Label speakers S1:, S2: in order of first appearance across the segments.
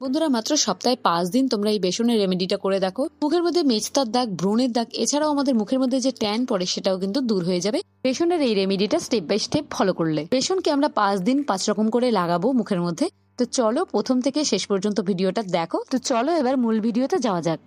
S1: বন্ধুরা, মাত্র সপ্তাহে পাঁচ দিন তোমরা এই বেসনের রেমেডিটা করে দেখো। মুখের মধ্যে মেচতার দাগ ব্রণের দাগ, এছাড়াও আমাদের মুখের মধ্যে যে ট্যান পড়ে সেটাও কিন্তু দূর হয়ে যাবে। বেসনের এই রেমেডিটা স্টেপ বাই স্টেপ ফলো করলে। বেসনকে আমরা পাঁচ দিন পাঁচ রকম করে লাগাবো মুখের মধ্যে। তো চলো প্রথম থেকে শেষ পর্যন্ত ভিডিওটা দেখো। তো চলো এবার মূল ভিডিওতে যাওয়া যাক।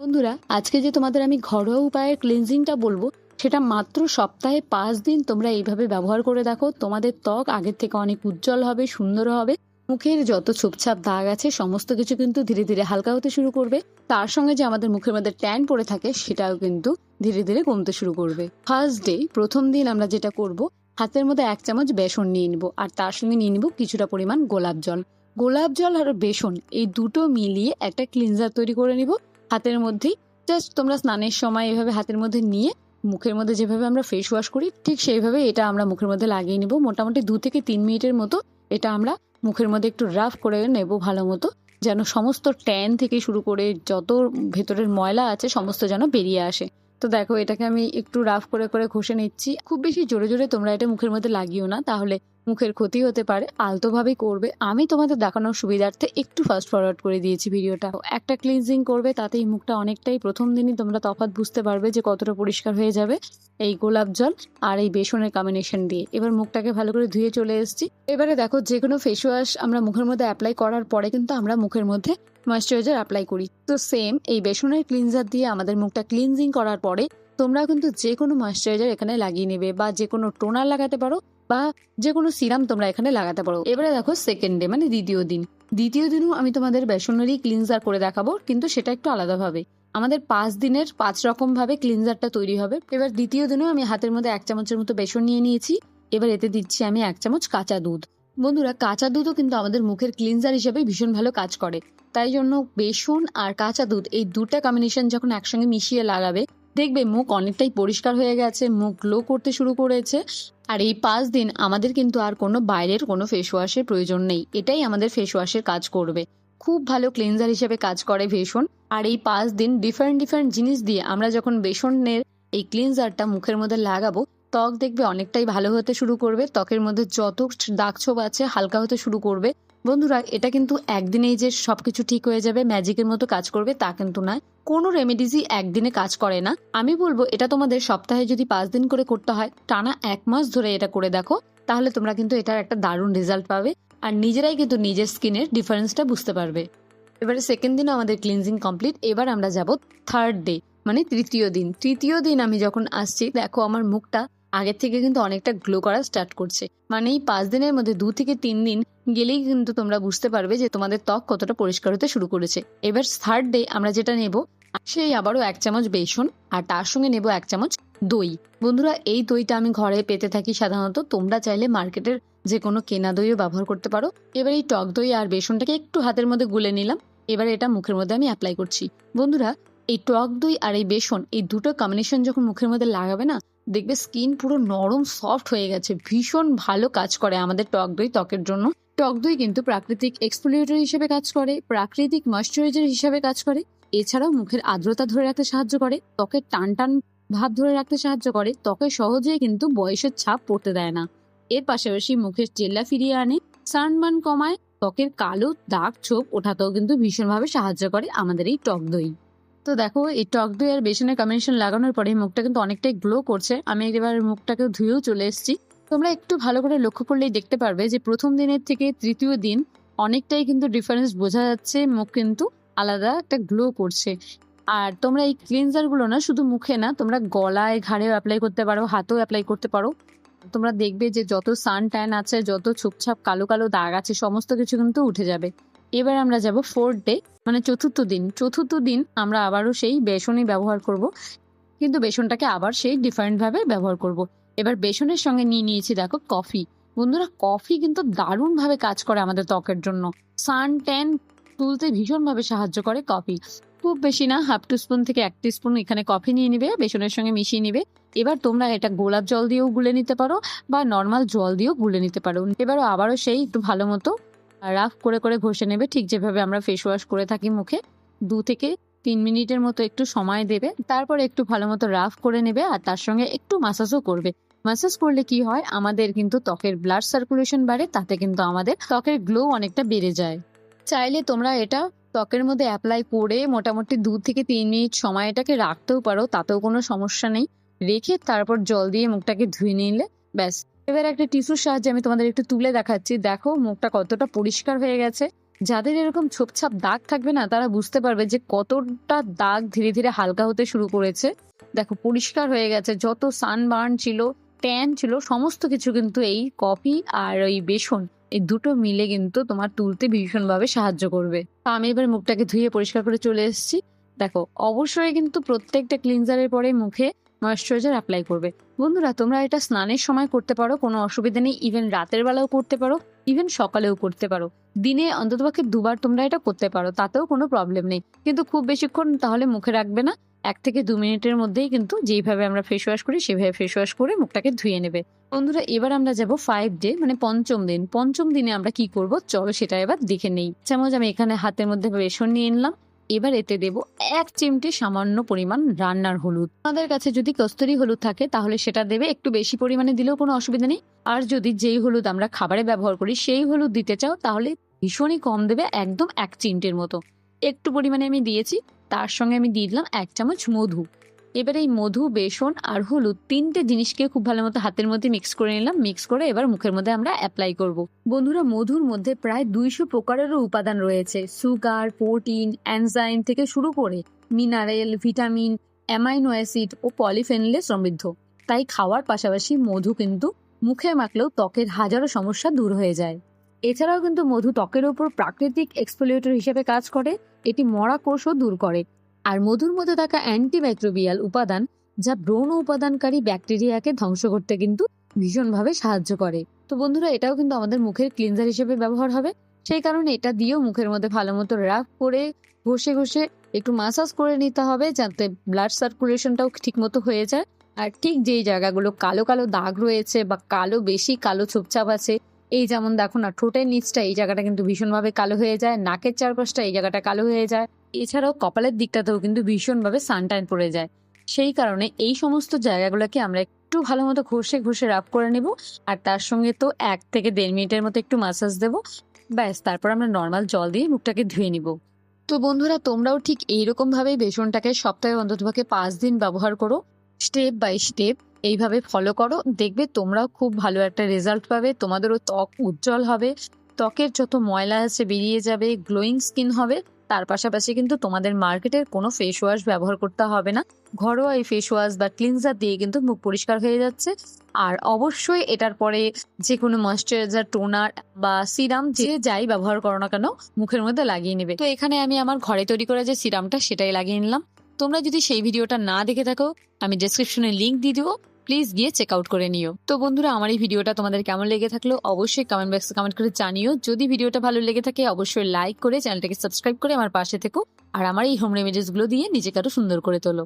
S1: বন্ধুরা, আজকে যে তোমাদের আমি ঘরোয়া উপায়ে ক্লিনজিংটা বলব, সেটা মাত্র সপ্তাহে পাঁচ দিন তোমরা এইভাবে ব্যবহার করে দেখো। তোমাদের ত্বক আগের থেকে অনেক উজ্জ্বল হবে, সুন্দর হবে। মুখের যত ছোপছাপ দাগ আছে, সমস্ত কিছু কিন্তু ধীরে ধীরে হালকা হতে শুরু করবে। তার সঙ্গে যে আমাদের মুখের মধ্যে ট্যান পড়ে থাকে, সেটাও কিন্তু ধীরে ধীরে কমতে শুরু করবে। ফার্স্ট ডে প্রথম দিন আমরা যেটা করব, হাতের মধ্যে এক চামচ বেসন নিয়ে নিব আর তার সঙ্গে নিয়ে নিব কিছুটা পরিমাণ গোলাপ জল। গোলাপ জল আর বেসন, এই দুটো মিলিয়ে একটা ক্লিনজার তৈরি করে নিব। হাতের মধ্যেই জাস্ট তোমরা স্নানের সময় এভাবে হাতের মধ্যে নিয়ে মুখের মধ্যে যেভাবে আমরা ফেস ওয়াশ করি, ঠিক সেইভাবে এটা আমরা মুখের মধ্যে লাগিয়ে নিব। মোটামুটি দু থেকে তিন মিনিটের মতো এটা আমরা মুখের মধ্যে একটু রাফ করে নেব ভালো মতো, যেন সমস্ত ট্যান থেকে শুরু করে যত ভেতরের ময়লা আছে সমস্ত যেন বেরিয়ে আসে। তো দেখো, এটাকে আমি একটু রাফ করে করে ঘষে নিচ্ছি। খুব বেশি জোরে জোরে তোমরা এটা মুখের মধ্যে লাগিও না, তাহলে মুখের ক্ষতি হতে পারে আলতোভাবেই করবে। আমি তোমাদের দেখানোর সুবিধার্থে একটু ফাস্ট ফরওয়ার্ড করে দিয়েছি ভিডিওটা একটা ক্লিনজিং করবে, তাতেই মুখটা অনেকটাই প্রথম দিনই তোমরা তফাৎ বুঝতে পারবে যে কতটা পরিষ্কার হয়ে যাবে এই গোলাপ জল আর এই বেসনের কম্বিনেশন দিয়ে। এবার মুখটাকে ভালো করে ধুয়ে চলে এসেছি। এবারে দেখো, যে কোনো ফেস ওয়াশ আমরা মুখের মধ্যে অ্যাপ্লাই করার পরে কিন্তু আমরা মুখের মধ্যে ময়শ্চারাইজার অ্যাপ্লাই করি। তো সেম এই বেসনের ক্লিনজার দিয়ে আমাদের মুখটা ক্লিনজিং করার পরে তোমরা কিন্তু যে কোনো ময়শ্চারাইজার এখানে লাগিয়ে নেবে বা যে কোনো টোনার লাগাতে পারো বা যে কোনো সিরাম তোমরা এখানে লাগাতে পারো। এবারে দেখো সেকেন্ড ডে মানে দ্বিতীয় দিন। দ্বিতীয় দিনও আমি তোমাদের বেসনেরই ক্লিনজার করে দেখাবো, কিন্তু সেটা একটু আলাদাভাবে। আমাদের পাঁচ দিনের পাঁচ রকম ভাবে ক্লিনজারটা তৈরি হবে। এবার দ্বিতীয় দিনেও আমি হাতের মধ্যে এক চামচের মতো বেসন নিয়ে নিয়েছি। এবার এতে দিচ্ছি আমি এক চামচ কাঁচা দুধ। বন্ধুরা, কাঁচা দুধও কিন্তু আমাদের মুখের ক্লিনজার হিসেবে ভীষণ ভালো কাজ করে। তাই জন্য বেসন আর কাঁচা দুধ, এই দুটা কম্বিনেশন যখন একসঙ্গে মিশিয়ে লাগাবে দেখবে মুখ অনেকটাই পরিষ্কার হয়ে গেছে, মুখ গ্লো করতে শুরু করেছে। আর এই পাঁচ দিন আমাদের কিন্তু আর কোনো বাইরের কোনো ফেস ওয়াশের প্রয়োজন নেই। এটাই আমাদের ফেস ওয়াশের কাজ করবে। খুব ভালো ক্লিনজার হিসেবে কাজ করে বেসন আর এই পাঁচ দিন ডিফারেন্ট ডিফারেন্ট জিনিস দিয়ে আমরা যখন বেসনের এই ক্লিনজারটা মুখের মধ্যে লাগাবো, ত্বক দেখবে অনেকটাই ভালো হতে শুরু করবে। ত্বকের মধ্যে যত দাগ ছোপ আছে, হালকা হতে শুরু করবে। বন্ধুরা, এটা কিন্তু একদিনেই যে সবকিছু ঠিক হয়ে যাবে, ম্যাজিকের মতো কাজ করবে, তা কিন্তু নয়। কোনো রেমেডিজই একদিনে কাজ করে না। আমি বলব, এটা তোমাদের সপ্তাহে যদি পাঁচ দিন করে করতে হয়, টানা এক মাস ধরে এটা করে দেখো, তাহলে তোমরা কিন্তু এটার একটা দারুণ রেজাল্ট পাবে আর নিজেরাই কিন্তু নিজের স্কিনের ডিফারেন্সটা বুঝতে পারবে। এবারে সেকেন্ড দিন আমাদের ক্লিনজিং কমপ্লিট এবার আমরা যাব থার্ড ডে মানে তৃতীয় দিন। তৃতীয় দিন আমি যখন আসছি, দেখো আমার মুখটা আগের থেকে কিন্তু অনেকটা গ্লো করা স্টার্ট করছে। মানে এই পাঁচ দিনের মধ্যে দু থেকে তিন দিন গেলেই কিন্তু তোমরা বুঝতে পারবে যে তোমাদের ত্বক কতটা পরিষ্কার হতে শুরু করেছে। এবার থার্ড ডে আমরা যেটা নেব, সেই আবারও এক চামচ বেসন আর তার সঙ্গে নেব এক চামচ দই। বন্ধুরা, এই দইটা আমি ঘরে পেতে থাকি সাধারণত। তোমরা চাইলে মার্কেটের যে কোনো কেনা দইও ব্যবহার করতে পারো। এবার এই টক দই আর বেসনটাকে একটু হাতের মধ্যে গুলে নিলাম। এবার এটা মুখের মধ্যে আমি অ্যাপ্লাই করছি। বন্ধুরা, এই টক দই আর এই বেসন, এই দুটো কম্বিনেশন যখন মুখের মধ্যে লাগাবে না দেখবে স্কিন পুরো নরম সফট হয়ে গেছে। ভীষণ ভালো কাজ করে আমাদের টক দই, ত্বকের জন্য। টক দই কিন্তু প্রাকৃতিক এক্সফোলিয়েটর হিসেবে কাজ করে, প্রাকৃতিক ময়শ্চারাইজার হিসেবে কাজ করে। এছাড়াও মুখের আর্দ্রতা ধরে রাখতে সাহায্য করে, ত্বকের টান টান ভাব ধরে রাখতে সাহায্য করে। ত্বকে সহজেই কিন্তু বয়সের ছাপ পড়তে দেয় না। এর পাশাপাশি মুখের চেল্লা ফিরিয়ে আনে সানবার্ন কমায়, ত্বকের কালো দাগ ছোপ ওঠাতেও কিন্তু ভীষণভাবে সাহায্য করে আমাদের এই টক দই। তো দেখো, এই টক দই আর বেসনের কম্বিনেশন লাগানোর পরে মুখটা কিন্তু অনেকটাই গ্লো করছে। আমি এবার মুখটাকে ধুয়েও চলে এসেছি। তোমরা একটু ভালো করে লক্ষ্য করলেই দেখতে পারবে যে প্রথম দিনের থেকে তৃতীয় দিন অনেকটাই কিন্তু ডিফারেন্স বোঝা যাচ্ছে, মুখ কিন্তু আলাদা একটা গ্লো করছে। আর তোমরা এই ক্লিনজারগুলো না, শুধু মুখে না, তোমরা গলায়, ঘাড়েও অ্যাপ্লাই করতে পারো, হাতেও অ্যাপ্লাই করতে পারো। তোমরা দেখবে যে যত সান ট্যান আছে, যত ছুপছাপ, কালো কালো দাগ আছে, সমস্ত কিছু কিন্তু উঠে যাবে। এবার আমরা যাব ফোর্থ ডে মানে চতুর্থ দিন। চতুর্থ দিন আমরা আবারও সেই বেসনই ব্যবহার করব। কিন্তু বেসনটাকে আবার সেই ডিফারেন্টভাবে ব্যবহার করব। এবার বেসনের সঙ্গে নিয়ে নিয়েছি দেখো কফি বন্ধুরা কফি কিন্তু দারুণভাবে কাজ করে আমাদের ত্বকের জন্য। সান ট্যান তুলতে ভীষণভাবে সাহায্য করে কফি খুব বেশি না হাফ টু স্পুন থেকে এক স্পুন এখানে কফি নিয়ে নিবে, বেসনের সঙ্গে মিশিয়ে নিবে। এবার তোমরা এটা গোলাপ জল দিয়েও গুলে নিতে পারো বা নর্মাল জল দিয়েও গুলে নিতে পারো। এবারও আবারও সেই একটু ভালো মতো রাফ করে করে ঘষে নেবে, ঠিক যেভাবে আমরা ফেস ওয়াশ করে থাকি মুখে। দু থেকে তিন মিনিটের মতো একটু সময় দেবে, তারপর একটু ভালো মতো রাফ করে নেবে আর তার সঙ্গে একটু মাসাজও করবে। মাসাজ করলে কি হয়, আমাদের কিন্তু ত্বকের ব্লাড সার্কুলেশন বাড়ে, তাতে কিন্তু আমাদের ত্বকের গ্লো অনেকটা বেড়ে যায়। চাইলে তোমরা এটা ত্বকের মধ্যে অ্যাপ্লাই করে মোটামুটি দু থেকে তিন মিনিট সময় এটাকে রাখতেও পারো, তাতেও কোনো সমস্যা নেই। রেখে তারপর জল দিয়ে মুখটাকে ধুয়ে নিলে ব্যাস। এবার একটা টিস্যুর সাহায্যে আমি তোমাদের একটু তুলে দেখাচ্ছি। দেখো, মুখটা কতটা পরিষ্কার হয়ে গেছে। যাদের এরকম ছোপছাপ দাগ থাকবে না, তারা বুঝতে পারবে যে কতটা দাগ ধীরে ধীরে হালকা হতে শুরু করেছে। দেখো, পরিষ্কার হয়ে গেছে। যত সানবার্ন ছিল, ট্যান ছিল, সমস্ত কিছু কিন্তু এই কফি আর ওই বেসন, এই দুটো মিলে কিন্তু তোমার তুলতে ভীষণভাবে সাহায্য করবে। তো আমি এবার মুখটাকে ধুয়ে পরিষ্কার করে চলে এসেছি। দেখো, অবশ্যই কিন্তু প্রত্যেকটা ক্লিনজারের পরে মুখে ময়েশ্চারাইজার অ্যাপ্লাই করবে। বন্ধুরা, তোমরা এটা স্নানের সময় করতে পারো, কোনো অসুবিধা নেই ইভেন রাতের বেলাও করতে পারো ইভেন সকালেও করতে পারো। দিনে অন্ততপক্ষে দুবার তোমরা এটা করতে পারো, তাতেও কোনো প্রবলেম নেই। কিন্তু খুব বেশিক্ষণ তাহলে মুখে রাখবে না, এক থেকে দু মিনিটের মধ্যেই কিন্তু যেইভাবে আমরা ফেস ওয়াশ করি, সেভাবে ফেস ওয়াশ করে মুখটাকে ধুয়ে নেবে। বন্ধুরা, এবার আমরা যাব ফাইভ ডে মানে পঞ্চম দিন। পঞ্চম দিনে আমরা কি করব? চলো সেটা এবার দেখে নেই। চামচ আমি এখানে হাতের মধ্যে বেসন নিয়ে নিলাম। এবার এতে দেব এক চিমটে সামান্য পরিমাণ রান্নার হলুদ। আমাদের কাছে যদি কস্তুরি হলুদ থাকে, তাহলে সেটা দেবে একটু বেশি পরিমাণে দিলেও কোনো অসুবিধা নেই। আর যদি যেই হলুদ আমরা খাবারে ব্যবহার করি, সেই হলুদ দিতে চাও, তাহলে ভীষণই কম দেবে একদম এক চিমটের মতো। একটু পরিমাণে আমি দিয়েছি, তার সঙ্গে আমি দিয়ে দিলাম এক চামচ মধু। এবার এই মধু, বেসন আর হলুদ তিনটে জিনিসকে খুব ভালো মতো হাতের মধ্যে মিক্স করে নিলাম। মিক্স করে এবার মুখের মধ্যে আমরা অ্যাপ্লাই করব। বন্ধুরা, মধুর মধ্যে প্রায় দুইশো প্রকারেরও উপাদান রয়েছে। সুগার প্রোটিন অ্যানজাইম থেকে শুরু করে মিনারেল ভিটামিন অ্যামাইনো অ্যাসিড ও পলিফেনলে সমৃদ্ধ। তাই খাওয়ার পাশাপাশি মধু কিন্তু মুখে মাখলেও ত্বকের হাজারো সমস্যা দূর হয়ে যায়। এছাড়াও কিন্তু মধু ত্বকের ওপর প্রাকৃতিক এক্সফোলিয়েটর হিসেবে কাজ করে। এটি মরা কোষও দূর করে। আর মধুর মধ্যে থাকা অ্যান্টিমাইক্রোবিয়াল উপাদান যা ব্রণ উপাদানকারী ব্যাকটেরিয়াকে ধ্বংস করতে কিন্তু ভীষণভাবে সাহায্য করে। তো বন্ধুরা, এটাও কিন্তু আমাদের মুখের ক্লিনজার হিসেবে ব্যবহার হবে। সেই কারণে এটা দিয়েও মুখের মধ্যে ভালো মতো রাফ করে ঘষে ঘষে একটু মাসাজ করে নিতে হবে যাতে ব্লাড সার্কুলেশনটাও ঠিক মতো হয়ে যায়। আর ঠিক যেই জায়গাগুলো কালো কালো দাগ রয়েছে বা কালো বেশি কালো ছোপছাপ আছে, এই যেমন দেখো না, ঠোঁটের নিচটা এই জায়গাটা কিন্তু ভীষণভাবে কালো হয়ে যায়, নাকের চারপাশটা এই জায়গাটা কালো হয়ে যায়। এছাড়াও কপালের দিকটাতেও কিন্তু ভীষণভাবে সানটাইন পড়ে যায়। সেই কারণে এই সমস্ত জায়গাগুলোকে আমরা একটু ভালো মতো ঘষে ঘষে রাফ করে নেব আর তার সঙ্গে তো এক থেকে দেড় মিনিটের মতো একটু মাসাজ দেবো। ব্যাস, তারপর আমরা নর্মাল জল দিয়ে মুখটাকে ধুয়ে নিব। তো বন্ধুরা, তোমরাও ঠিক এইরকম ভাবে বেসনটাকে সপ্তাহে অন্ততপক্ষে পাঁচ দিন ব্যবহার করো। স্টেপ বাই স্টেপ এইভাবে ফলো করো। দেখবে তোমরাও খুব ভালো একটা রেজাল্ট পাবে। তোমাদেরও ত্বক উজ্জ্বল হবে। ত্বকের যত ময়লা আছে বেরিয়ে যাবে গ্লোয়িং স্কিন হবে। তার পাশাপাশি কিন্তু তোমাদের মার্কেটের কোনো ফেস ওয়াশ ব্যবহার করতে হবে না। ঘরোয়া এই ফেস ওয়াশ বা ক্লিনজার দিয়ে কিন্তু মুখ পরিষ্কার হয়ে যাচ্ছে। আর অবশ্যই এটার পরে যে কোনো ময়শ্চারাইজার টোনার বা সিরাম যে যাই ব্যবহার করো না কেন, মুখের মধ্যে লাগিয়ে নেবে। তো এখানে আমি আমার ঘরে তৈরি করা যে সিরামটা সেটাই লাগিয়ে নিলাম। তোমরা যদি সেই ভিডিওটা না দেখে থাকো, আমি ডেসক্রিপশনে লিঙ্ক দিয়ে দিবো। প্লিজ গিয়ে চেক আউট করে নিও। তো বন্ধুরা, আমার এই ভিডিওটা তোমাদের কেমন লেগে থাকল অবশ্যই কমেন্ট বক্সে কমেন্ট করে জানিও। যদি ভিডিওটা ভালো লেগে থাকে, অবশ্যই লাইক করে চ্যানেলটাকে সাবস্ক্রাইব করে আমার পাশে থেকো। আর আমার এই হোম রেমেডিসগুলো দিয়ে নিজেকে আরও সুন্দর করে তোলো।